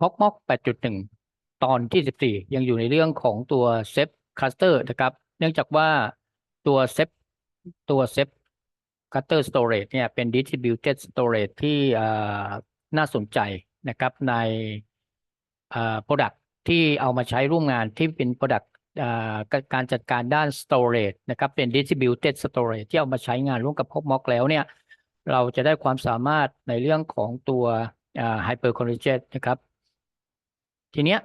p o c m o c 8.1 ตอนที่ 14 ยังอยู่ในเรื่องของตัว s e p Cluster นะครับ เนื่องจากว่าตัว s e p ตัว s e p Cluster Storage เนี่ยเป็น Distributed Storage ที่น่าสนใจนะครับใน Product ที่เอามาใช้ร่วมงานที่เป็น Product การจัดการด้าน Storage นะครับเป็น Distributed Storage ที่เอามาใช้งานร่วมกับ p o c m o c แล้วเนี่ย เราจะได้ความสามารถในเรื่องของตัว Hyper converged นะครับ ทีเนี้ย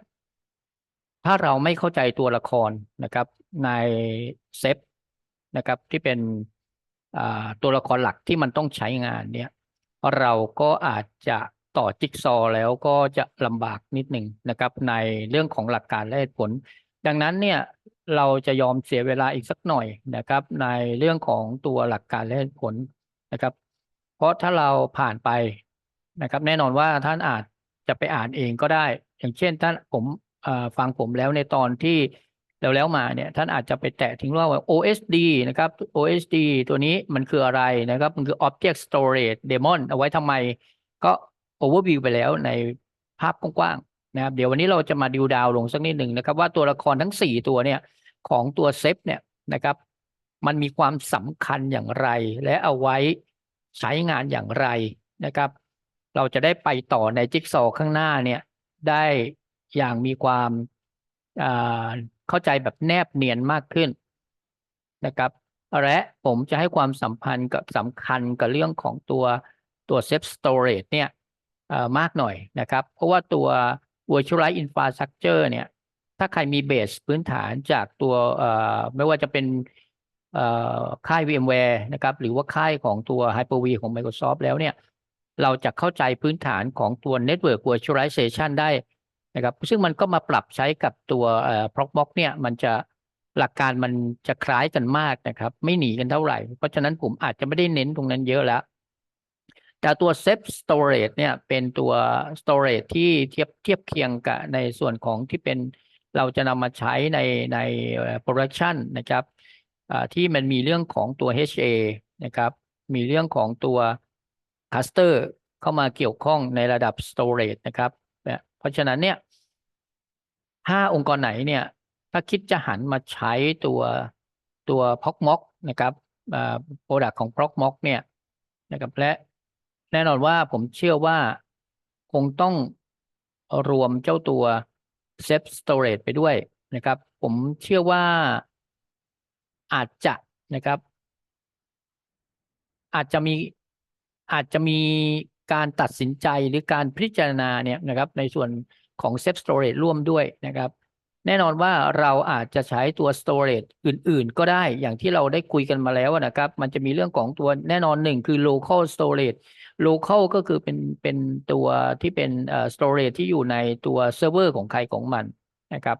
ถ้าเราไม่เข้าใจตัวละครนะครับ ในเซฟนะครับ ที่เป็นตัวละครหลักที่มันต้องใช้งานเนี่ย เราก็อาจจะต่อจิ๊กซอว์แล้วก็จะลำบากนิดหนึ่งนะครับ ในเรื่องของหลักการและเหตุผล ดังนั้นเนี่ยเราจะยอมเสียเวลาอีกสักหน่อยนะครับ ในเรื่องของตัวหลักการและเหตุผลนะครับ เพราะถ้าเราผ่านไปนะครับ แน่นอนว่าท่านอาจจะไปอ่านเองก็ได้ อย่างเช่นท่านผมฟังผมแล้วในตอนที่แล้วแล้วมาเนี่ยท่านอาจจะไปแตะถึงว่า OSD นะครับ OSD ตัวนี้มันคืออะไรนะครับ มันคือ Object Storage Daemon เอาไว้ทำไมก็ overview ไปแล้วในภาพกว้างๆนะครับ เดี๋ยววันนี้เราจะมาดิวดาวลงสักนิดหนึ่งนะครับ ว่าตัวละครทั้ง 4 ตัวเนี่ยของตัวเซฟเนี่ยนะครับ มันมีความสำคัญอย่างไร และเอาไว้ใช้งานอย่างไรนะครับ เราจะได้ไปต่อในจิ๊กซอว์ข้างหน้าเนี่ย ได้อย่างมีความเข้าใจแบบแนบเนียนมากขึ้นนะครับ และผมจะให้ความสัมพันธ์กับสำคัญกับเรื่องของตัวตัว Safe Storage เนี่ยมากหน่อยนะครับ เพราะว่าตัว Virtualized Infrastructure เนี่ยถ้าใครมีเบสพื้นฐานจากตัวไม่ว่าจะเป็นค่าย VMware นะครับ หรือว่าค่ายของตัว Hyper-V ของ Microsoft แล้วเนี่ย เราจะเข้าใจพื้นฐานของตัว Network Virtualization ได้นะครับซึ่งมันก็มาปรับใช้กับตัวเอ่อ Proxmox เนี่ยมันจะหลักการมันจะคล้ายกันมากนะครับ ไม่หนีกันเท่าไหร่ เพราะฉะนั้นผมอาจจะไม่ได้เน้นตรงนั้นเยอะแล้ว แต่ตัว Safe Storage เนี่ยเป็นตัว Storage ที่เทียบเทียบเคียงกับในส่วนของที่เป็นเราจะนำมาใช้ในในเอ่อ Production นะครับที่มันมีเรื่องของตัว HA นะครับ มีเรื่องของตัว cluster เข้ามาเกี่ยวข้องในระดับ storage นะครับ เพราะฉะนั้นเนี่ยถ้าองค์กรไหนเนี่ย ถ้าคิดจะหันมาใช้ตัวตัว Proxmox นะครับอ่า product ของ Proxmox เนี่ยนะครับและแน่นอนว่าผมเชื่อว่าคงต้องรวมเจ้าตัว Safe Storage ไปด้วยนะครับ ผมเชื่อว่าอาจจะนะครับ อาจจะมี อาจจะมีการตัดสินใจหรือการพิจารณาเนี่ยนะครับในส่วนของ Safe Storage ร่วมด้วยนะครับ แน่นอนว่าเราอาจจะใช้ตัว storage อื่น ๆ ก็ได้อย่างที่เราได้คุยกันมาแล้วนะครับ มันจะมีเรื่องของตัวแน่นอนหนึ่งคือ local storage local ก็คือเป็นเป็นตัวที่เป็น storage ที่อยู่ในตัวเซิร์ฟเวอร์ของใครของมันนะครับ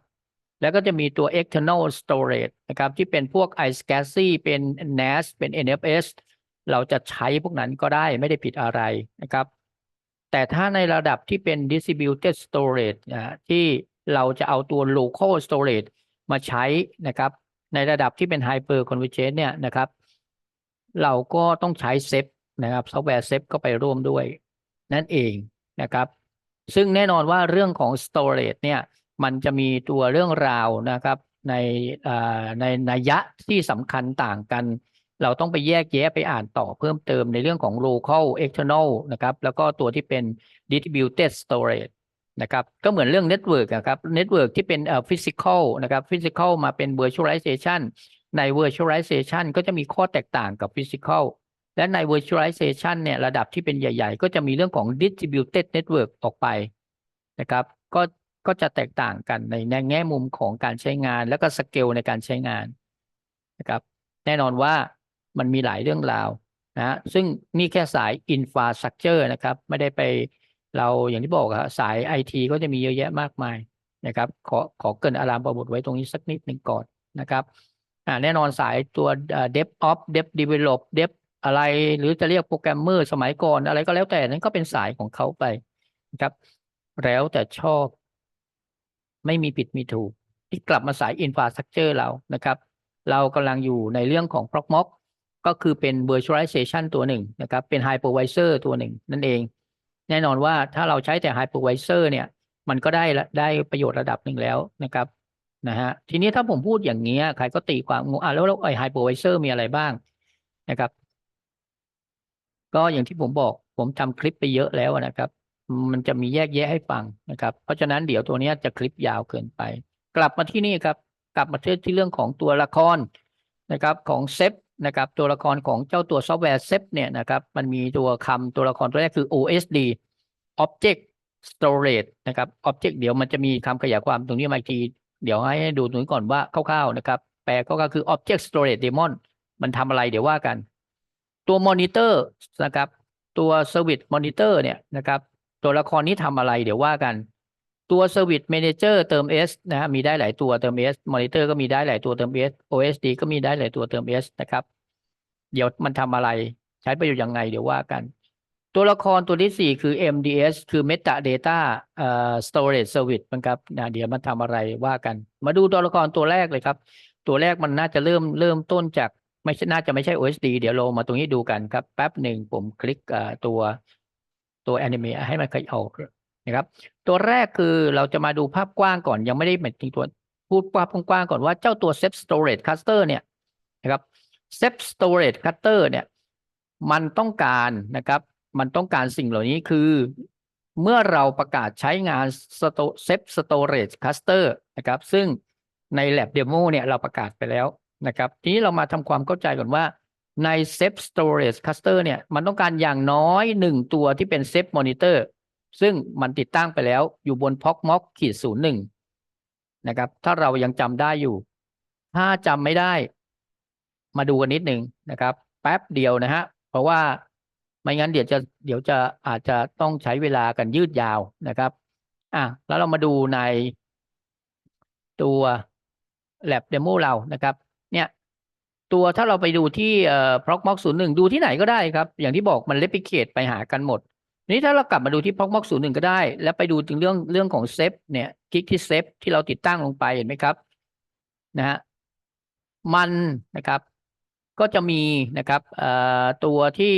แล้วก็จะมีตัว external storage นะครับที่เป็นพวก iSCSI เป็น NAS เป็น NFS เราจะใช้พวกนั้นก็ได้ไม่ได้ผิดอะไรนะครับ แต่ถ้าในระดับที่เป็น distributed storage นะที่เราจะเอาตัว local storage มาใช้นะครับ ในระดับที่เป็น hyper convergence เนี่ยนะครับ เราก็ต้องใช้เซฟนะครับซอฟต์แวร์เซฟก็ไปร่วมด้วย นั่นเองนะครับ ซึ่งแน่นอนว่าเรื่องของ storage เนี่ยมันจะมีตัวเรื่องราวนะครับ ในในนัยยะที่สำคัญต่างกัน เราต้องไปแยกแยะไปอ่านต่อเพิ่มเติมในเรื่องของ local external นะครับแล้วก็ตัวที่เป็น distributed storage นะครับก็เหมือนเรื่อง network อะครับ network ที่เป็นเอ่อ physical นะครับ physical มาเป็น virtualization ใน virtualization ก็จะมีข้อแตกต่างกับ physical และใน virtualization เนี่ยระดับที่เป็นใหญ่ ๆ ก็จะมีเรื่องของ distributed network ออกไปนะครับก็ก็จะแตกต่างกันในในแง่มุมของการใช้งาน แล้วก็สเกลในการใช้งานนะครับแน่นอนว่า มันมีหลายเรื่องราวนะซึ่งนี่แค่สาย infrastructure นะครับ ไม่ได้ไปเราอย่างที่บอกอะสายไอทีก็จะมีเยอะแยะมากมายนะครับ ขอขอเกินอารามประบทไว้ตรงนี้สักนิดหนึ่งก่อนนะครับแน่นอนสายตัวเอ่อ dev op dev develop dev อะไร หรือจะเรียกโปรแกรมเมอร์สมัยก่อนอะไรก็แล้วแต่นั้นก็เป็นสายของเขาไปนะครับ แล้วแต่ชอบ ไม่มีผิดมีถูก ที่กลับมาสาย infrastructure เรานะครับ เรากำลังอยู่ในเรื่องของ Proxmox ก็คือเป็น virtualization ตัวหนึ่งนะครับ เป็น hypervisor ตัวหนึ่งนั่นเอง แน่นอนว่าถ้าเราใช้แต่ hypervisor เนี่ย มันก็ได้ละได้ประโยชน์ระดับหนึ่งแล้วนะครับนะฮะทีนี้ถ้าผมพูดอย่างเงี้ยใครก็ตีความงงอะแล้วแล้วไอ้ไฮเปอร์ไวเซอร์มีอะไรบ้างนะครับ ก็อย่างที่ผมบอกผมทำคลิปไปเยอะแล้วนะครับ มันจะมีแยกแยะให้ฟังนะครับ เพราะฉะนั้นเดี๋ยวตัวนี้จะคลิปยาวเกินไป กลับมาที่นี่ครับ กลับมาที่เรื่องของตัวละครนะครับ ของเซฟ นะครับตัวละครของเจ้าตัวซอฟต์แวร์เซฟเนี่ยนะครับมันมีตัวคำตัวละครตัวแรกคือ OSD Object Storage นะครับ Object เดี๋ยวมันจะมีคำขยายความตรงนี้มาอีกที เดี๋ยวให้ดูตรงนี้ก่อนว่าคร่าวๆนะครับ แปลก็คือ Object Storage Daemon มันทำอะไรเดี๋ยวว่ากัน ตัวมอนิเตอร์นะครับตัว Service Monitor เนี่ยนะครับตัวละครนี้ทำอะไรเดี๋ยวว่ากัน ตัว Service Manager เติม S นะฮะมีได้หลายตัวเติม S Monitor ก็มีได้หลายตัวเติม S OSD ก็มีได้หลายตัวเติม S นะครับ เดี๋ยวมันทำอะไรใช้ประโยชน์ยังไงเดี๋ยวว่ากัน ตัวละครตัวที่สี่คือ MDS คือ Metadata เอ่อ Storage Service นะครับนะเดี๋ยวมันทำอะไรว่ากัน มาดูตัวละครตัวแรกเลยครับ ตัวแรกมันน่าจะเริ่มเริ่มต้นจากไม่น่าจะไม่ใช่ OSD เดี๋ยวเรามาตรงนี้ดูกันครับ แป๊บหนึ่งผมคลิกเอ่อตัวตัวแอนิเมะให้มันขยายออก นะครับ ตัวแรกคือเราจะมาดูภาพกว้างก่อน ยังไม่ได้หมายถึงตัวพูดภาพกว้างก่อนว่าเจ้าตัว Set Storage Cluster เนี่ยนะครับ Set Storage Cluster เนี่ยมันต้องการนะครับ มันต้องการสิ่งเหล่านี้คือ เมื่อเราประกาศใช้งาน Set Storage Cluster นะครับ ซึ่งใน Lab Demo เนี่ยเราประกาศไปแล้วนะครับ ทีนี้เรามาทำความเข้าใจก่อนว่าใน Set Storage Cluster เนี่ยมันต้องการอย่างน้อยหนึ่งตัวที่เป็น Set Monitor ซึ่งมันติดตั้งไปแล้วอยู่บน POCMOC ขีดศูนย์หนึ่งนะครับ ถ้าเรายังจำได้อยู่ ถ้าจำไม่ได้ มาดูกันนิดหนึ่งนะครับ แป๊บเดียวนะฮะ เพราะว่าไม่งั้นเดี๋ยวจะเดี๋ยวจะอาจจะต้องใช้เวลากันยืดยาวนะครับ อะแล้วเรามาดูในตัว lab demo เรานะครับ เนี่ย ตัวถ้าเราไปดูที่เอ่อ POCMOC ศูนย์หนึ่งดูที่ไหนก็ได้ครับ อย่างที่บอกมัน replicate ไปหากันหมด นี้ถ้าเรากลับมาดูที่ POCMOC ศูนย์หนึ่งก็ได้ แล้วไปดูถึงเรื่องเรื่องของเซฟเนี่ยคลิกที่เซฟที่เราติดตั้งลงไปเห็นไหมครับนะฮะมันนะครับ ก็จะมีนะครับเอ่อตัวที่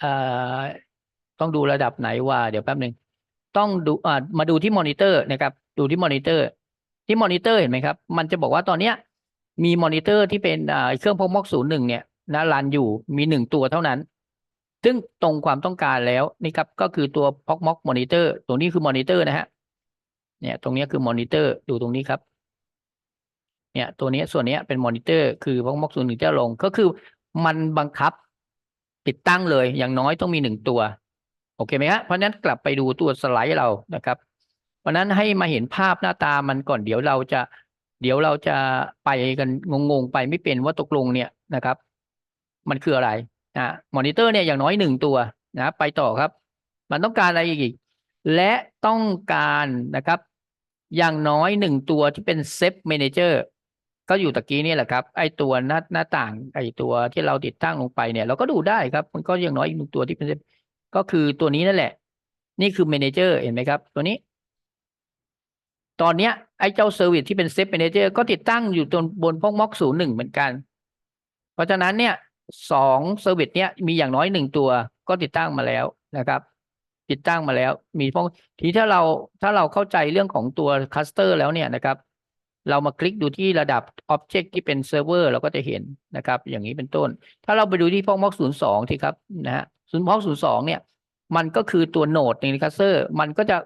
เอ่อต้องดูระดับไหนว่าเดี๋ยวแป๊บหนึ่งต้องดูอ่ามาดูที่มอนิเตอร์นะครับ ดูที่มอนิเตอร์ ที่มอนิเตอร์เห็นไหมครับ มันจะบอกว่าตอนเนี้ยมีมอนิเตอร์ที่เป็นเครื่อง POCMOC ศูนย์หนึ่งเนี่ยนะรันอยู่มีหนึ่งตัวเท่านั้น ซึ่งตรงความต้องการแล้วนี่ครับก็คือตัว POCMOC Monitor ตัวนี้คือมอนิเตอร์นะฮะเนี่ยตรงนี้คือมอนิเตอร์ดูตรงนี้ครับเนี่ยตัวนี้ส่วนนี้เป็นมอนิเตอร์คือ POCMOC ศูนย์หนึ่งจะลงก็คือมันบังคับ ติดตั้งเลยอย่างน้อยต้องมีหนึ่งตัว โอเคไหมฮะเพราะนั้นกลับไปดูตัวสไลด์เรานะครับ เพราะนั้นให้มาเห็นภาพหน้าตามันก่อนเดี๋ยวเราจะ เดี๋ยวเราจะไปกันงงๆไปไม่เป็นว่าตกลงเนี่ยนะครับ มันคืออะไร นะมอนิเตอร์เนี่ยอย่างน้อยหนึ่งตัวนะไปต่อครับ มันต้องการอะไรอีก และต้องการนะครับ อย่างน้อยหนึ่งตัวที่เป็นเซฟเมนเจอร์ก็อยู่ตะกี้นี่แหละครับ ไอตัวหน้าหน้าต่าง ไอตัวที่เราติดตั้งลงไปเนี่ย เราก็ดูได้ครับ มันก็อย่างน้อยอีกหนึ่งตัวที่เป็นก็คือตัวนี้นั่นแหละ นี่คือเมนเจอร์เห็นไหมครับ ตัวนี้ ตอนเนี้ยไอเจ้าเซอร์วิสที่เป็นเซฟเมนเจอร์ก็ติดตั้งอยู่ตรงบนพวกม็อกศูนย์หนึ่งเหมือนกัน เพราะฉะนั้นเนี่ย สองเซอร์วิสเนี้ยมีอย่างน้อยหนึ่งตัวก็ติดตั้งมาแล้วนะครับ ติดตั้งมาแล้ว มีพวกทีถ้าเราถ้าเราเข้าใจเรื่องของตัวคัสเตอร์แล้วเนี่ยนะครับ เรามาคลิกดูที่ระดับ Object ที่เป็นเซิร์ฟเวอร์เราก็จะเห็นนะครับ อย่างนี้เป็นต้น ถ้าเราไปดูที่พวกม็อกศูนย์สองที่ครับนะฮะศูนย์ม็อกศูนย์สองเนี่ยมันก็คือตัวโหนดในคัสเตอร์มันก็จะ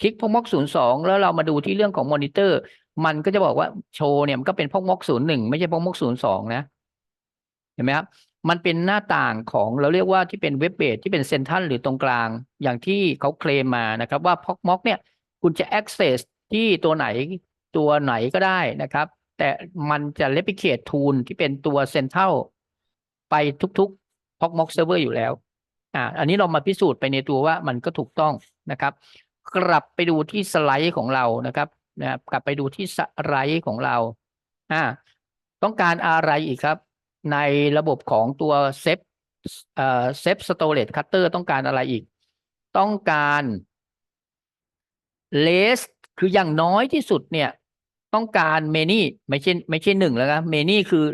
คลิกพวกม็อกศูนย์สองแล้วเรามาดูที่เรื่องของมอนิเตอร์มันก็จะบอกว่าโชว์เนี่ยมันก็เป็นพวกม็อกศูนย์หนึ่งไม่ใช่พวกม็อกศูนย์สองนะ ห็นไหมครับมันเป็นหน้าต่างของเราเรียกว่าที่เป็นเว็บเบสที่เป็นเซนทัลหรือตรงกลางอย่างที่เขาเคลมมานะครับว่าพ็อกม็อกเนี่ยคุณจะ access ที่ตัวไหนตัวไหนก็ได้นะครับ แต่มันจะ replicate tool ที่เป็นตัวเซนทัลไปทุกๆพ็อกม็อกเซิร์ฟเวอร์อยู่แล้วอ่าอันนี้เรามาพิสูจน์ไปในตัวว่ามันก็ถูกต้องนะครับ กลับไปดูที่สไลด์ของเรานะครับนะครับกลับไปดูที่สไลด์ของเราอ่าต้องการอะไรอีกครับ ในระบบของตัวเซฟเซฟสโตรจคัตเตอร์ต้องการอะไรอีก ต้องการเลสคืออย่างน้อยที่สุดเนี่ย ต้องการเมนี่ไม่ใช่ไม่ใช่หนึ่งแล้วนะเมนี่คือ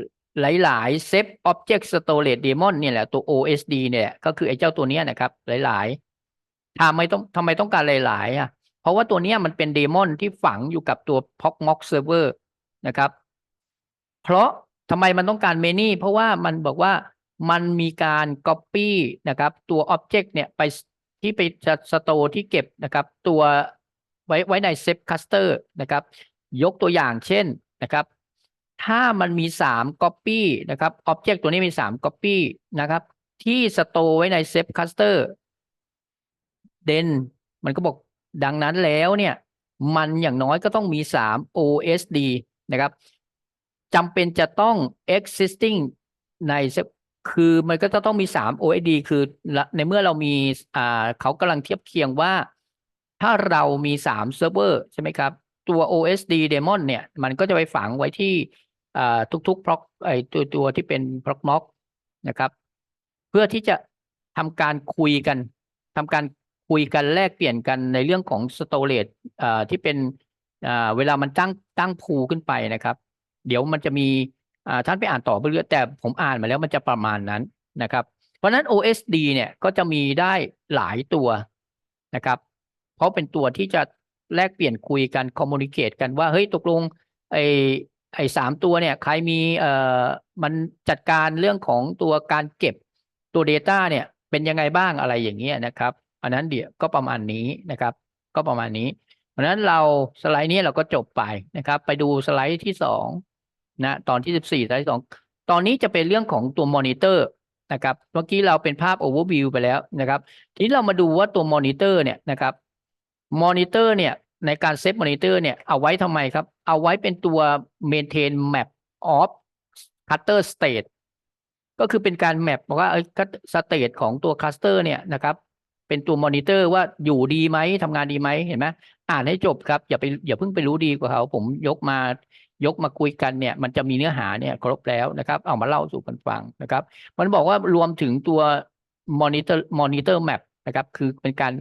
หลายๆ Set Object Storage Daemon เนี่ยแหละตัว OSD เนี่ยก็คือไอ้เจ้าตัวเนี้ยนะครับ หลายๆทำไมต้องทำไมต้องการหลายๆอะเพราะว่าตัวเนี้ยมันเป็นเดมอนที่ฝังอยู่กับตัว Proxmox server นะครับ เพราะ ทำไมมันต้องการ many เพราะว่ามันบอกว่ามันมีการ copy นะครับ ตัว object เนี่ยไปที่ไปจะ store ที่เก็บนะครับ ตัวไว้ไว้ใน Zep cluster นะครับ ยกตัวอย่างเช่นนะครับ ถ้ามันมีสาม copy นะครับ object ตัวนี้มีสาม copy นะครับ ที่ store ไว้ใน Zep cluster เดนมันก็บอกดังนั้นแล้วเนี่ย มันอย่างน้อยก็ต้องมีสาม OSD นะครับ จำเป็นจะต้อง existing ในคือมันก็จะต้องมีสาม OSD คือในเมื่อเรามีอ่าเขากำลังเทียบเคียงว่า ถ้าเรามีสามเซิร์ฟเวอร์ใช่ไหมครับ ตัว OSD Daemon เนี่ย มันก็จะไปฝังไว้ที่อ่าทุกๆ proc ไอตัวตัวที่เป็น proxmox นะครับ เพื่อที่จะทำการคุยกันทำการคุยกันแลกเปลี่ยนกันในเรื่องของ storage อ่าที่เป็นอ่าเวลามันตั้งตั้งพูขึ้นไปนะครับ เดี๋ยวมันจะมีท่านไปอ่านต่อไปเรื่อยแต่ผมอ่านมาแล้วมันจะประมาณนั้นนะครับ เพราะนั้น OSD เนี่ยก็จะมีได้หลายตัวนะครับ เพราะเป็นตัวที่จะแลกเปลี่ยนคุยกันคอมมูนิเคตกันว่าเฮ้ยตกลงไอไอสามตัวเนี่ยใครมีเอ่อมันจัดการเรื่องของตัวการเก็บตัว Data เนี่ยเป็นยังไงบ้างอะไรอย่างเงี้ยนะครับ อันนั้นเดี๋ยวก็ประมาณนี้นะครับ ก็ประมาณนี้ เพราะฉะนั้นเราสไลด์นี้เราก็จบไปนะครับ ไปดูสไลด์ที่สอง นะตอนที่สิบสี่สไลด์สองตอนนี้จะเป็นเรื่องของตัวมอนิเตอร์นะครับเมื่อกี้เราเป็นภาพ overview ไปแล้วนะครับ ทีนี้เรามาดูว่าตัวมอนิเตอร์เนี่ยนะครับมอนิเตอร์เนี่ยในการเซตมอนิเตอร์เนี่ยเอาไว้ทำไมครับ เอาไว้เป็นตัว maintain map of cutter state ก็คือเป็นการแมปบอกว่าสเตตของตัวคลัสเตอร์เนี่ยนะครับเป็นตัวมอนิเตอร์ว่าอยู่ดีไหมทำงานดีไหมเห็นไหมอ่านให้จบครับ อย่าไปอย่าเพิ่งไปรู้ดีกว่าเขาผมยกมา ยกมาคุยกันเนี่ยมันจะมีเนื้อหาเนี่ยครบแล้วนะครับ เอามาเล่าสู่กันฟังนะครับ มันบอกว่ารวมถึงตัวมอนิเตอร์มอนิเตอร์แมปนะครับคือเป็นการ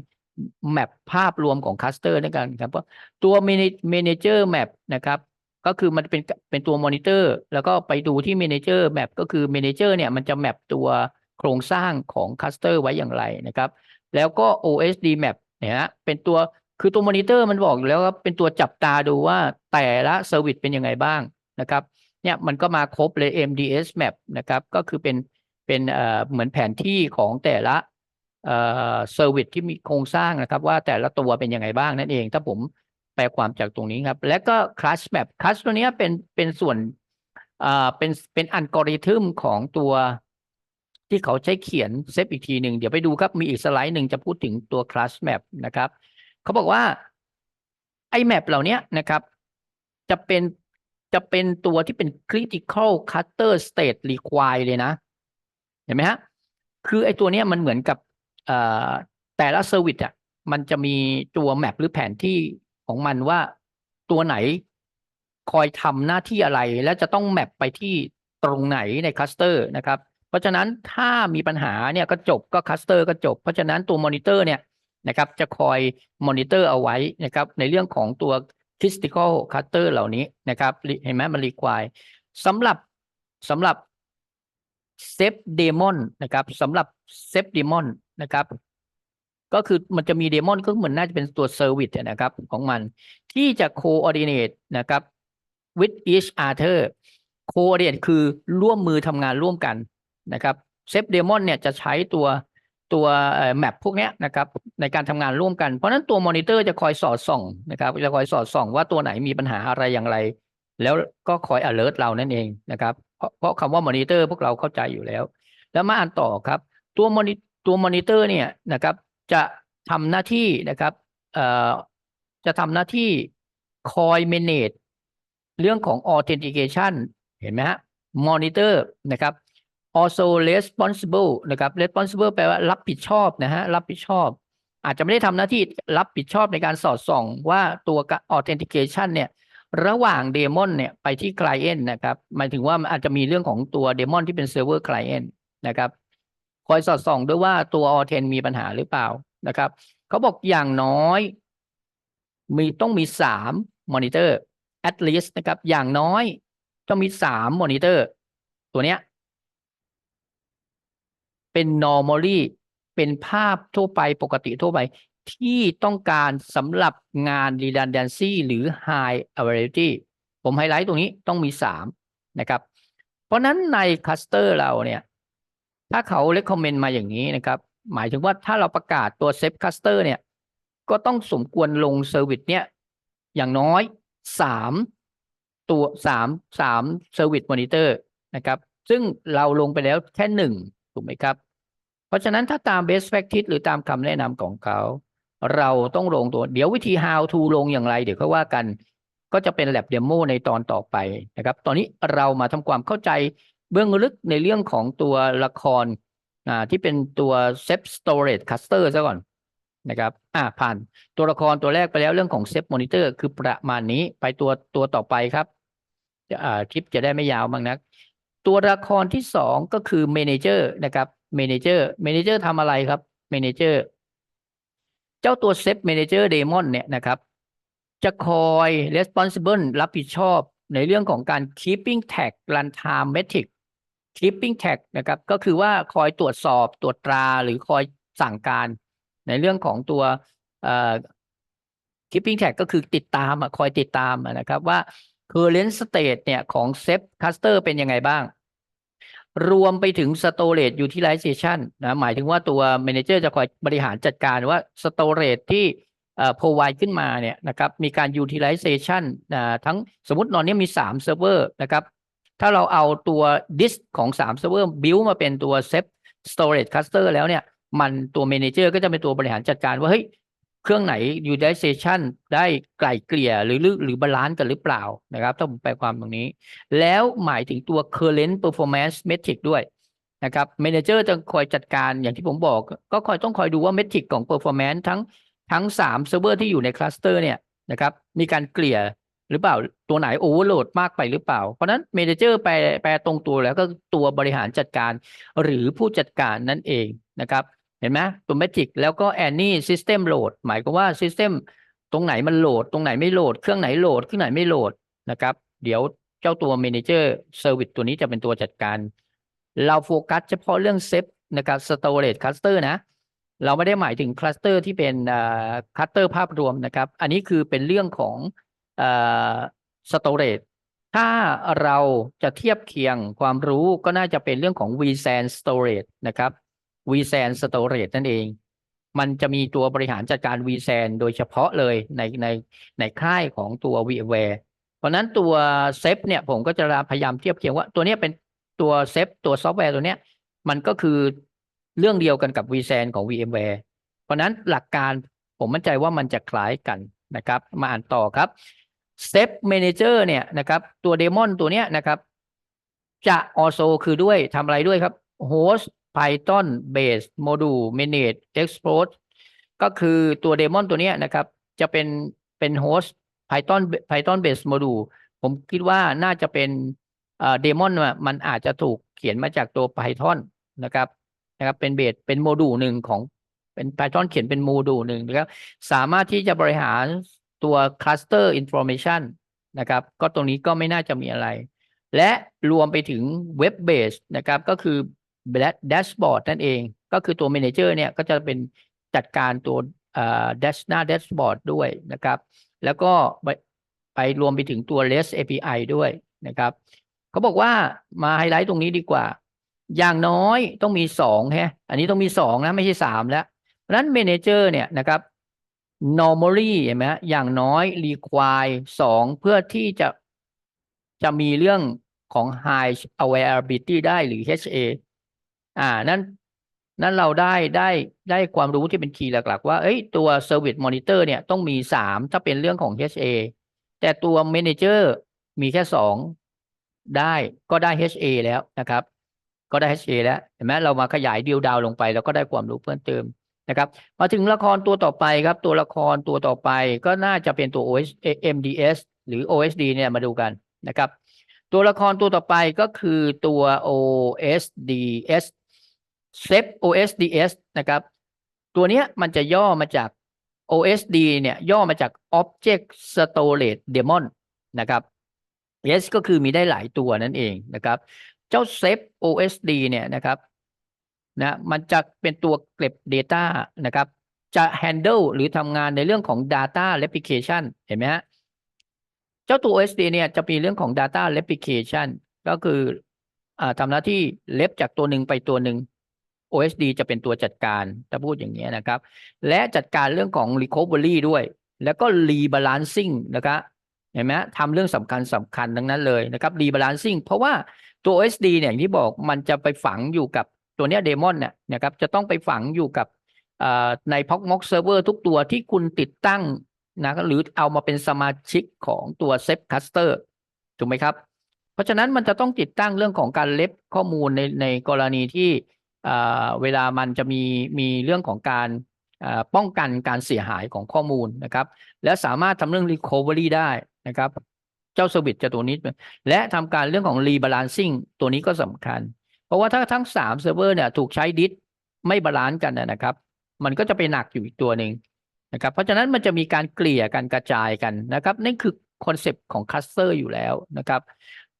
แมปภาพรวมของคัสเตอร์ด้วยกันครับเพราะตัวเมนเจอร์แมปนะครับก็คือมันเป็นเป็นตัวมอนิเตอร์แล้วก็ไปดูที่ Manager Map ก็คือ Manager เนี่ยมันจะแมปตัวโครงสร้างของคัสเตอร์ไว้อย่างไรนะครับ แล้วก็ OSD Map เนี่ยเป็นตัว คือตัวมอนิเตอร์มันบอกอยู่แล้วว่าเป็นตัวจับตาดูว่าแต่ละเซอร์วิสเป็นยังไงบ้างนะครับ เนี่ยมันก็มาครบเลย MDS Map นะครับ ก็คือเป็นเป็นเอ่อเหมือนแผนที่ของแต่ละเอ่อเซอร์วิสที่มีโครงสร้างนะครับ ว่าแต่ละตัวเป็นยังไงบ้างนั่นเอง ถ้าผมแปลความจากตรงนี้ครับ และก็ Class Map Class ตัวนี้เป็นเป็นส่วนอ่าเป็นเป็นอัลกอริทึมของตัวที่เขาใช้เขียนเซฟอีกทีหนึ่งเดี๋ยวไปดูครับมีอีกสไลด์หนึ่งจะพูดถึงตัว Class Map นะครับ เขาบอกว่าไอ้แมปเหล่านี้นะครับ จะเป็นจะเป็นตัวที่เป็น critical cutter state require เลยนะ เห็นไหมฮะ คือไอ้ตัวนี้มันเหมือนกับแต่ละเซอร์วิสอะมันจะมีตัวแมปหรือแผนที่ของมันว่าตัวไหนคอยทำหน้าที่อะไร และจะต้องแมปไปที่ตรงไหนในคลัสเตอร์นะครับ เพราะฉะนั้นถ้ามีปัญหาเนี่ยก็จบก็คลัสเตอร์ก็จบ เพราะฉะนั้นตัวมอนิเตอร์เนี่ย นะครับ จะคอยมอนิเตอร์เอาไว้นะครับ ในเรื่องของตัว critical cutter เหล่านี้นะครับเห็นไหมมันรีควายสำหรับสำหรับเซฟเดมอนนะครับสำหรับเซฟเดมอนนะครับ ก็คือมันจะมีเดมอนก็เหมือนน่าจะเป็นตัวเซอร์วิสนะครับของมันที่จะ coordinate นะครับ with each other coordinate คือร่วมมือทำงานร่วมกันนะครับเซฟเดมอนเนี่ยจะใช้ตัว ตัวแมปพวกนี้นะครับในการทำงานร่วมกัน เพราะนั้นตัวมอนิเตอร์จะคอยสอดส่องนะครับจะคอยสอดส่องว่าตัวไหนมีปัญหาอะไรอย่างไร แล้วก็คอย alert เรานั่นเองนะครับ เพราะเพราะคำว่ามอนิเตอร์พวกเราเข้าใจอยู่แล้ว แล้วมาอ่านต่อครับ ตัวมอนิตัวมอนิเตอร์เนี่ยนะครับจะทำหน้าที่นะครับเอ่อจะทำหน้าที่คอย manage เรื่องของ authentication เห็นไหมฮะ monitor นะครับ also responsible นะครับ responsible แปลว่ารับผิดชอบนะฮะรับผิดชอบ อาจจะไม่ได้ทำหน้าที่รับผิดชอบในการสอดส่องว่าตัว authentication เนี่ยระหว่างเดมอนเนี่ยไปที่ client นะครับหมายถึงว่าอาจจะมีเรื่องของตัวเดมอนที่เป็น server client นะครับคอยสอดส่องด้วยว่าตัว authent มีปัญหาหรือเปล่านะครับเขาบอกอย่างน้อย มีต้องมีสามมอนิเตอร์ at least นะครับอย่างน้อยต้องมีสามมอนิเตอร์ตัวเนี้ย เป็น normally เป็นภาพทั่วไปปกติทั่วไป ที่ต้องการสำหรับงาน redundancy หรือ high availability ผมไฮไลท์ตรงนี้ต้องมีสามนะครับ เพราะนั้นในคลัสเตอร์เราเนี่ย ถ้าเขา recommend มาอย่างนี้นะครับ หมายถึงว่าถ้าเราประกาศตัว safe cluster เนี่ย ก็ต้องสมควรลงเซอร์วิสเนี่ย อย่างน้อยสามตัวสามสามเซอร์วิสมอนิเตอร์นะครับ ซึ่งเราลงไปแล้วแค่หนึ่งถูกไหมครับ เพราะฉะนั้นถ้าตาม best practice หรือตามคำแนะนำของเขา เราต้องลงตัว เดี๋ยววิธี how to ลงอย่างไร เดี๋ยวเขาว่ากัน ก็จะเป็น lab demo ในตอนต่อไปนะครับ ตอนนี้เรามาทำความเข้าใจเบื้องลึกในเรื่องของตัวละครที่เป็นตัว set storage cluster ซะก่อนนะครับ อ่าผ่านตัวละครตัวแรกไปแล้วเรื่องของ set monitor คือประมาณนี้ไปตัวตัวต่อไปครับอ่าคลิปจะได้ไม่ยาวมากนัก ตัวละครที่สองก็คือ manager นะครับ manager manager ทำอะไรครับ manager เจ้าตัว set manager daemon เนี่ยนะครับ จะคอย responsible รับผิดชอบในเรื่องของการ keeping tag runtime metric keeping tag นะครับ ก็คือว่าคอยตรวจสอบตรวจตราหรือคอยสั่งการ ในเรื่องของตัว keeping tag ก็คือติดตามคอยติดตามนะครับว่า current state เนี่ยของ set cluster เป็นยังไงบ้าง รวมไปถึง storage utilization นะหมายถึงว่าตัว manager จะคอยบริหารจัดการว่า storage ที่เอ่อ provide ขึ้นมาเนี่ยนะครับมีการ utilization อ่าทั้งสมมติตอนนี้มี3เซิร์ฟเวอร์นะครับถ้าเราเอาตัว disk ของ3เซิร์ฟเวอร์ build มาเป็นตัว set storage cluster แล้วเนี่ยมันตัว manager ก็จะเป็นตัวบริหารจัดการว่าเฮ้ย เครื่องไหน utilization ได้ไกล่เกลี่ยหรือหรือหรือบาลานซ์กันหรือเปล่านะครับถ้าผมแปลความตรงนี้ แล้วหมายถึงตัว current performance metric ด้วยนะครับ manager จะคอยจัดการอย่างที่ผมบอก ก็คอยต้องคอยดูว่า metric ของ performance ทั้งทั้ง3 server ที่อยู่ใน cluster เนี่ยนะครับมีการเกลี่ยหรือเปล่าตัวไหน overload มากไปหรือเปล่า เพราะนั้น manager แปลแปลตรงตัวแล้วก็ตัวบริหารจัดการ หรือผู้จัดการนั่นเองนะครับ เห็นไหมตัว Magic แล้วก็ Any System Load หลดหมายความว่า System ตรงไหนมันโหลด ตรงไหนไม่โหลด เครื่องไหนโหลดเครื่องไหนไม่โหลดนะครับ เดี๋ยวเจ้าตัว Manager Service ตัวนี้จะเป็นตัวจัดการ เราโฟกัสเฉพาะเรื่องเซฟนะครับ Storage Cluster นะ เราไม่ได้หมายถึงคลัสเตอร์ที่เป็นคลัสเตอร์ภาพรวมนะครับ อันนี้คือเป็นเรื่องของเอ่อ Storage ถ้าเราจะเทียบเคียงความรู้ก็น่าจะเป็นเรื่องของ vSAN Storage นะครับ vSAN Storage นั่นเอง มันจะมีตัวบริหารจัดการ vSAN โดยเฉพาะเลยในในในค่ายของตัว VMware เพราะนั้นตัวเซฟเนี่ยผมก็จะพยายามเทียบเคียงว่าตัวเนี้ยเป็นตัวเซฟตัวซอฟต์แวร์ตัวเนี้ยมันก็คือเรื่องเดียวกันกับ vSAN ของ VMware เพราะฉะนั้นหลักการผมมั่นใจว่ามันจะคล้ายกันนะครับ มาอ่านต่อครับ Step Manager เนี่ยนะครับ ตัว Daemon ตัวเนี้ยนะครับ จะ also คือด้วยทำอะไรด้วยครับ Host Python Base Module Manage Export ก็คือตัว Daemon ตัวนี้นะครับ จะเป็นเป็น Host Python Python Base Module ผมคิดว่าน่าจะเป็นเอ่อ Daemon มันอาจจะถูกเขียนมาจากตัว Python นะครับนะครับเป็นเบสเป็นโมดูลหนึ่งของเป็น Python เขียนเป็นโมดูลหนึ่งนะครับสามารถที่จะบริหารตัว cluster information นะครับ ก็ตรงนี้ก็ไม่น่าจะมีอะไร และรวมไปถึง web base นะครับ ก็คือ dashboard นั่นเอง ก็คือตัว manager เนี่ยก็จะเป็นจัดการตัวเอ่อ dash หน้า dashboard ด้วยนะครับ แล้วก็ไปไปรวมไปถึงตัว REST API ด้วยนะครับเขาบอกว่ามาไฮไลท์ตรงนี้ดีกว่า อย่างน้อยต้องมีสองฮะอันนี้ต้องมีสองนะไม่ใช่สามแล้วเพราะนั้น manager เนี่ยนะครับ normally เห็นไหมอย่างน้อย require สองเพื่อที่จะจะมีเรื่องของ high availability ได้หรือ HA อ่านั่นนั่นเราได้ได้ได้ความรู้ที่เป็นคีย์หลัก ๆ ว่าเอ้ยตัว service monitor เนี่ยต้องมีสามถ้าเป็นเรื่องของ HA แต่ตัว manager มีแค่สองได้ก็ได้ HA แล้วนะครับ ก็ได้ HA แล้วเห็นไหมเรามาขยายดีลดาวลงไป แล้วก็ได้ความรู้เพิ่มเติมนะครับ มาถึงละครตัวต่อไปครับ ตัวละครตัวต่อไปก็น่าจะเป็นตัว OS MDS หรือ OSD เนี่ยมาดูกันนะครับ ตัวละครตัวต่อไปก็คือตัว OSDS SEP OSDS นะครับ ตัวเนี้ยมันจะย่อมาจาก OSD เนี่ยย่อมาจาก Object Storage Daemon นะครับ S ก็คือมีได้หลายตัวนั่นเองนะครับ เจ้า SEP OSD เนี่ยนะครับนะมันจะเป็นตัวเก็บ Data นะครับ จะ handle หรือทำงานในเรื่องของ data replication เห็นไหมฮะ เจ้าตัว OSD เนี่ยจะมีเรื่องของ data replication ก็คืออ่าทำหน้าที่เล็บจากตัวหนึ่งไปตัวหนึ่ง OSD จะเป็นตัวจัดการถ้าพูดอย่างนี้นะครับ และจัดการเรื่องของ recovery ด้วย แล้วก็ rebalancing นะครับเห็นไหมทำเรื่องสำคัญสำคัญทั้งนั้นเลยนะครับ rebalancing เพราะว่าตัว OSD เนี่ยอย่างที่บอกมันจะไปฝังอยู่กับตัวเนี้ย daemon เนี่ยนะครับจะต้องไปฝังอยู่กับใน Proxmox server ทุกตัวที่คุณติดตั้งนะหรือเอามาเป็นสมาชิกของตัว Safe Cluster ถูกไหมครับ เพราะฉะนั้นมันจะต้องติดตั้งเรื่องของการเล็บข้อมูลในในกรณีที่ เวลามันจะมีมีเรื่องของการป้องกันการเสียหายของข้อมูลนะครับ และสามารถทำเรื่อง recovery ได้นะครับ เจ้าสวิตจะตัวนี้ และทำการเรื่องของ rebalancing ตัวนี้ก็สำคัญ เพราะว่าถ้าทั้งสามเซิร์ฟเวอร์เนี่ยถูกใช้ดิสไม่บาลานซ์กันนะครับ มันก็จะไปหนักอยู่อีกตัวหนึ่งนะครับ เพราะฉะนั้นมันจะมีการเกลี่ยกันกระจายกันนะครับนั่นคือคอนเซปต์ของคลัสเตอร์อยู่แล้วนะครับ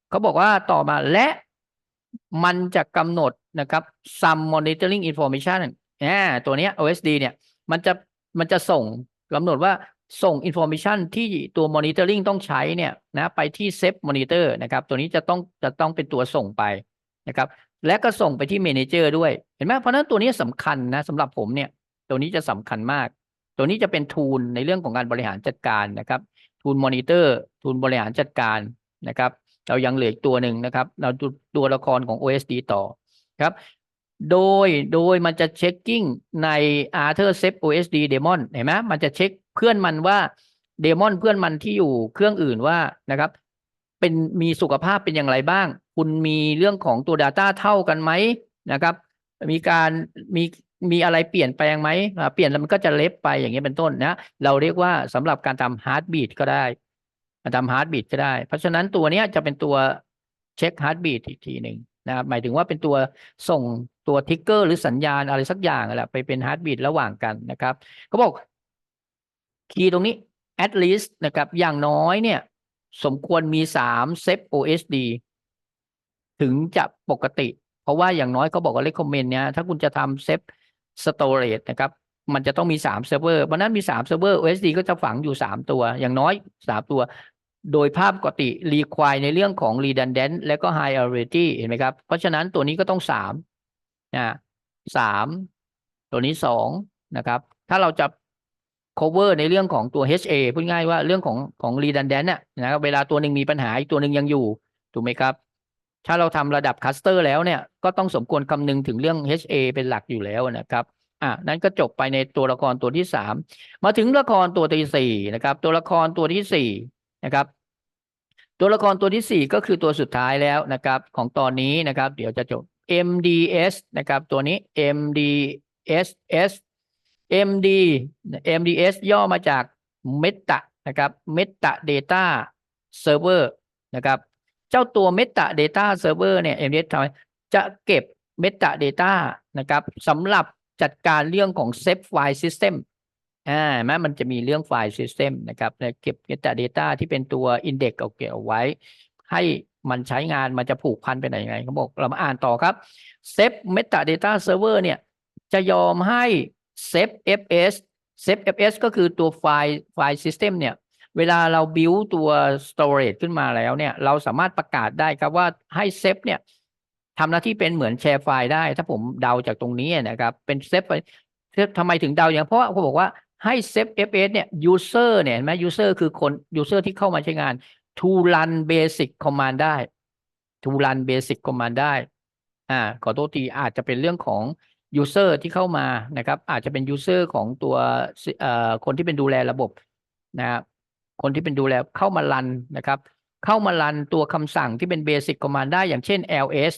เขาบอกว่าต่อมาและ มันจะกำหนดนะครับ some monitoring information อ่าตัวนี้ OSD เนี่ย มันจะมันจะส่งกำหนดว่าส่ง information ที่ตัว monitoring ต้องใช้เนี่ยนะไปที่ set monitor นะครับ ตัวนี้จะต้องจะต้องเป็นตัวส่งไปนะครับ และก็ส่งไปที่ manager ด้วย เห็นไหมเพราะฉะนั้นตัวนี้สำคัญนะสำหรับผมเนี่ย ตัวนี้จะสำคัญมาก ตัวนี้จะเป็นทูลในเรื่องของการบริหารจัดการนะครับทูลมอนิเตอร์ทูลบริหารจัดการนะครับ เรายังเหลืออีกตัวหนึ่งนะครับ เราดูตัวละครของ OSD ต่อครับ โดยโดยมันจะเช็คกิ้งใน Arthur s e p OSD Daemon เห็นไหมมันจะเช็คเพื่อนมันว่า Daemon เพื่อนมันที่อยู่เครื่องอื่นว่านะครับ เป็นมีสุขภาพเป็นอย่างไรบ้าง คุณมีเรื่องของตัว Data เท่ากันไหมนะครับ มีการมีมีอะไรเปลี่ยนแปลงไหม เปลี่ยนแล้วมันก็จะเล็บไปอย่างนี้ยเป็นต้นนะ เราเรียกว่าสำหรับการทำ heartbeat ก็ได้าทำ heartbeat ก็ได้ เพราะฉะนั้นตัวนี้จะเป็นตัวเช็ค heartbeat อีกทีหนึ่งนะครับหมายถึงว่าเป็นตัวส่งตัวทิกเกอร์หรือสัญญาณอะไรสักอย่างแหละไปเป็น heartbeat ระหว่างกันนะครับเขาบอกคีย์ตรงนี้ at least นะครับอย่างน้อยเนี่ย สมควรมีสาม SEP OSD ถึงจะปกติ เพราะว่าอย่างน้อยเขาบอกว่า recommend เนี่ยถ้าคุณจะทำ SEP storage นะครับมันจะต้องมีสามเซิร์ฟเวอร์เพราะนั้นมีสามเซิร์ฟเวอร์ OSD ก็จะฝังอยู่สามตัว อย่างน้อยสามตัว โดยภาพปกติ require ในเรื่องของ redundant และก็ high availability เห็นไหมครับ เพราะฉะนั้นตัวนี้ก็ต้องสามนะสามตัวนี้สองนะครับ ถ้าเราจะ cover ในเรื่องของตัว HA พูดง่ายว่าเรื่องของของ redundant น่ะนะครับเวลาตัวหนึ่งมีปัญหาอีกตัวหนึ่งยังอยู่ถูกไหมครับ ถ้าเราทำระดับ cluster แล้วเนี่ยก็ต้องสมควรคำนึงถึงเรื่อง HA เป็นหลักอยู่แล้วนะครับอะนั้นก็จบไปในตัวละครตัวที่สามมาถึงละครตัวที่สี่นะครับ ตัวละครตัวที่สี่นะครับ ตัวละครตัวที่สี่ก็คือตัวสุดท้ายแล้วนะครับของตอนนี้นะครับ เดี๋ยวจะจบ MDS นะครับ ตัวนี้ MDSS MD MDS ย่อมาจาก Meta นะครับ Meta Data Server นะครับ เจ้าตัว Meta Data Server เนี่ย MDS ทำไมจะเก็บ Meta Data นะครับสำหรับจัดการเรื่องของ Safe File System อ่าแม้มันจะมีเรื่องไฟล์ System นะครับเก็บ Meta Data ที่เป็นตัว Index เอาเก็บเอาไว้ ให้มันใช้งานมันจะผูกพันไปไหนยังไงเขาบอกเรามาอ่านต่อครับ Safe Meta Data Server เนี่ย จะยอมให้ Safe FS Safe FS ก็คือตัวไฟล์ไฟล์ System เนี่ย เวลาเรา build ตัว storage ขึ้นมาแล้วเนี่ย เราสามารถประกาศได้ครับว่าให้ Safe เนี่ยทำหน้าที่เป็นเหมือนแชร์ไฟล์ได้ ถ้าผมเดาจากตรงนี้นะครับ เป็น Safe ทำไมถึงเดาอย่างเพราะว่าเขาบอกว่า ให้ Safe FS เนี่ย user เนี่ยเห็นไหม user คือคน user ที่เข้ามาใช้งาน to run basic command ได้ to run basic command ได้อ่าขอโทษทีอาจจะเป็นเรื่องของ user ที่เข้ามานะครับ อาจจะเป็น user ของตัวเอ่อคนที่เป็นดูแลระบบนะครับคนที่เป็นดูแลเข้ามารันนะครับ เข้ามารันตัวคำสั่งที่เป็น basic command ได้อย่างเช่น ls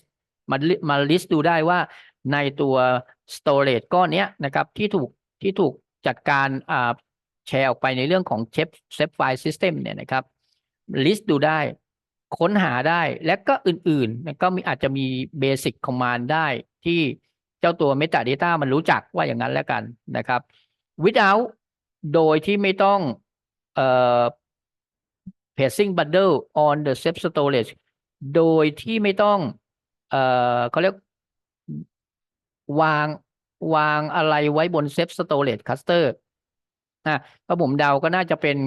มามา list ดูได้ว่าในตัว storage ก้อนเนี้ยนะครับที่ถูกที่ถูก จัดการแชร์ออกไปในเรื่องของ shape shape file system เนี่ยนะครับ list ดูได้ค้นหาได้และก็อื่นๆก็มีอาจจะมี basic command ได้ที่เจ้าตัว metadata มันรู้จักว่าอย่างนั้นแล้วกันนะครับ without โดยที่ไม่ต้องเอ่อ pacing bundle on the safe storage โดยที่ไม่ต้องเอ่อเขาเรียกวาง วางอะไรไว้บนเซฟสโตเรจคัสเตอร์อะก็ผมเดาก็น่าจะเป็น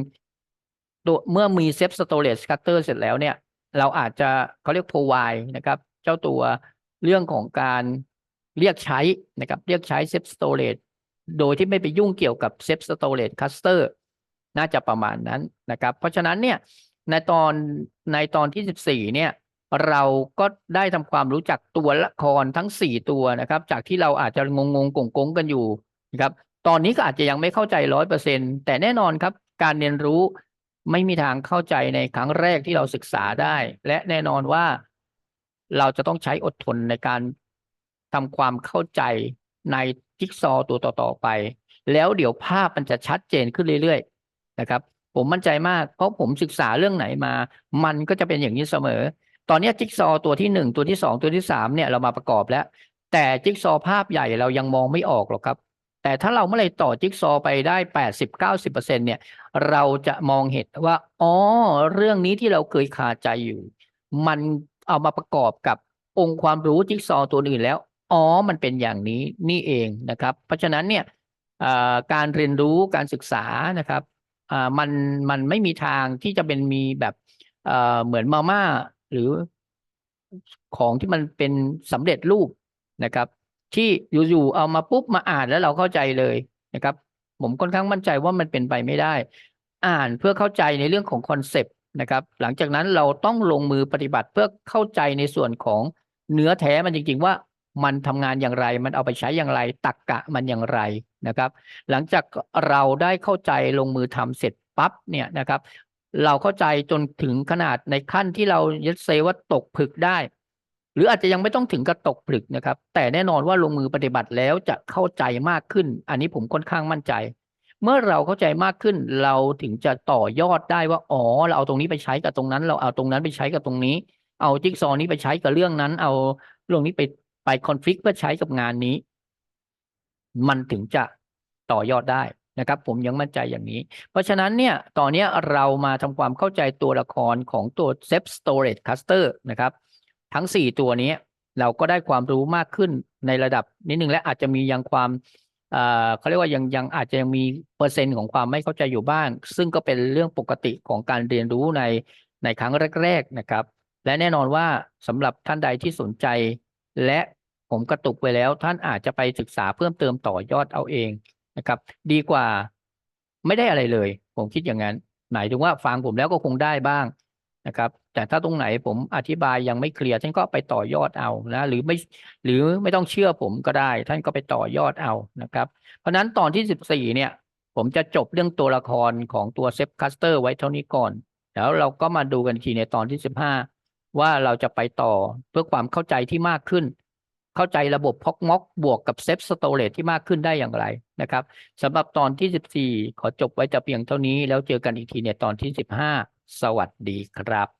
ตัวเมื่อมีเซฟสโตเรจคัสเตอร์เสร็จแล้วเนี่ย เราอาจจะเขาเรียก provide นะครับ เจ้าตัวเรื่องของการเรียกใช้นะครับ เรียกใช้เซฟสโตเรจโดยที่ไม่ไปยุ่งเกี่ยวกับเซฟสโตเรจคัสเตอร์น่าจะประมาณนั้นนะครับ เพราะฉะนั้นเนี่ยในตอนในตอนที่ 14 เนี่ย เราก็ได้ทำความรู้จักตัวละครทั้ง 4 ตัวนะครับ จากที่เราอาจจะงงงๆกงๆกันอยู่นะครับตอนนี้ก็อาจจะยังไม่เข้าใจร้อยเปอร์เซ็นแต่แน่นอนครับ การเรียนรู้ไม่มีทางเข้าใจในครั้งแรกที่เราศึกษาได้ และแน่นอนว่าเราจะต้องใช้อดทนในการทำความเข้าใจในจิ๊กซอตัวต่อๆไป แล้วเดี๋ยวภาพมันจะชัดเจนขึ้นเรื่อยๆนะครับ ผมมั่นใจมากเพราะผมศึกษาเรื่องไหนมา มันก็จะเป็นอย่างนี้เสมอ ตอนนี้จิ๊กซอตัวที่หนึ่งตัวที่สองตัวที่สามเนี่ยเรามาประกอบแล้ว แต่จิ๊กซอภาพใหญ่เรายังมองไม่ออกหรอกครับ แต่ถ้าเราเมื่อไหรต่อจิ๊กซอไปได้แปดสิบเก้าสิบเปอร์เซ็นเนี่ยเราจะมองเห็นว่าอ๋อเรื่องนี้ที่เราเคยคาใจอยู่ มันเอามาประกอบกับองค์ความรู้จิ๊กซอตัวอื่นแล้วอ๋อมันเป็นอย่างนี้นี่เองนะครับ เพราะฉะนั้นเนี่ยการเรียนรู้การศึกษานะครับมันมันไม่มีทางที่จะเป็นมีแบบเหมือนมาม่า หรือของที่มันเป็นสำเร็จรูปนะครับ ที่อยู่ๆเอามาปุ๊บมาอ่านแล้วเราเข้าใจเลยนะครับ ผมค่อนข้างมั่นใจว่ามันเป็นไปไม่ได้ อ่านเพื่อเข้าใจในเรื่องของคอนเซปต์นะครับ หลังจากนั้นเราต้องลงมือปฏิบัติเพื่อเข้าใจในส่วนของเนื้อแท้มันจริง ๆ ว่ามันทำงานอย่างไร มันเอาไปใช้อย่างไรตักกะมันอย่างไรนะครับ หลังจากเราได้เข้าใจลงมือทำเสร็จปั๊บเนี่ยนะครับ เราเข้าใจจนถึงขนาดในขั้นที่เรายัดเซว่าตกผลึกได้ หรืออาจจะยังไม่ต้องถึงกับตกผลึกนะครับ แต่แน่นอนว่าลงมือปฏิบัติแล้วจะเข้าใจมากขึ้น อันนี้ผมค่อนข้างมั่นใจ เมื่อเราเข้าใจมากขึ้น เราถึงจะต่อยอดได้ว่าอ๋อเราเอาตรงนี้ไปใช้กับตรงนั้น เราเอาตรงนั้นไปใช้กับตรงนี้ เอาจิ๊กซอว์นี้ไปใช้กับเรื่องนั้น เอาเรื่องนี้ไปไปคอนฟิกเพื่อใช้กับงานนี้ มันถึงจะต่อยอดได้ นะครับผมยังมั่นใจอย่างนี้ เพราะฉะนั้นเนี่ยตอนนี้เรามาทำความเข้าใจตัวละครของตัว Ceph Storage Cluster นะครับทั้ง 4 ตัวนี้เราก็ได้ความรู้มากขึ้นในระดับนิดนึงและอาจจะมียังความอ่อเขาเรียกว่ายังยังอาจจะยังมีเปอร์เซ็นต์ของความไม่เข้าใจอยู่บ้าง ซึ่งก็เป็นเรื่องปกติของการเรียนรู้ในในครั้งแรก ๆนะครับ และแน่นอนว่าสำหรับท่านใดที่สนใจ และผมกระตุกไปแล้วท่านอาจจะไปศึกษาเพิ่มเติมต่อยอดเอาเอง นะครับ ดีกว่าไม่ได้อะไรเลย ผมคิดอย่างนั้น หมายถึงว่าฟังผมแล้วก็คงได้บ้างนะครับ แต่ถ้าตรงไหนผมอธิบายยังไม่เคลียร์ท่านก็ไปต่อยอดเอานะหรือไม่หรือไม่ต้องเชื่อผมก็ได้ ท่านก็ไปต่อยอดเอานะครับ เพราะนั้นตอนที่สิบสี่เนี่ย ผมจะจบเรื่องตัวละครของตัวเซฟคัสเตอร์ไว้เท่านี้ก่อนแล้วเราก็มาดูกันทีในตอนที่สิบห้าว่าเราจะไปต่อเพื่อความเข้าใจที่มากขึ้น เข้าใจระบบพอกม็อกบวกกับเซฟสโตเรจที่มากขึ้นได้อย่างไรนะครับสำหรับตอนที่ 14 ขอจบไว้แต่เพียงเท่านี้แล้วเจอกันอีกทีในตอนที่ 15 สวัสดีครับ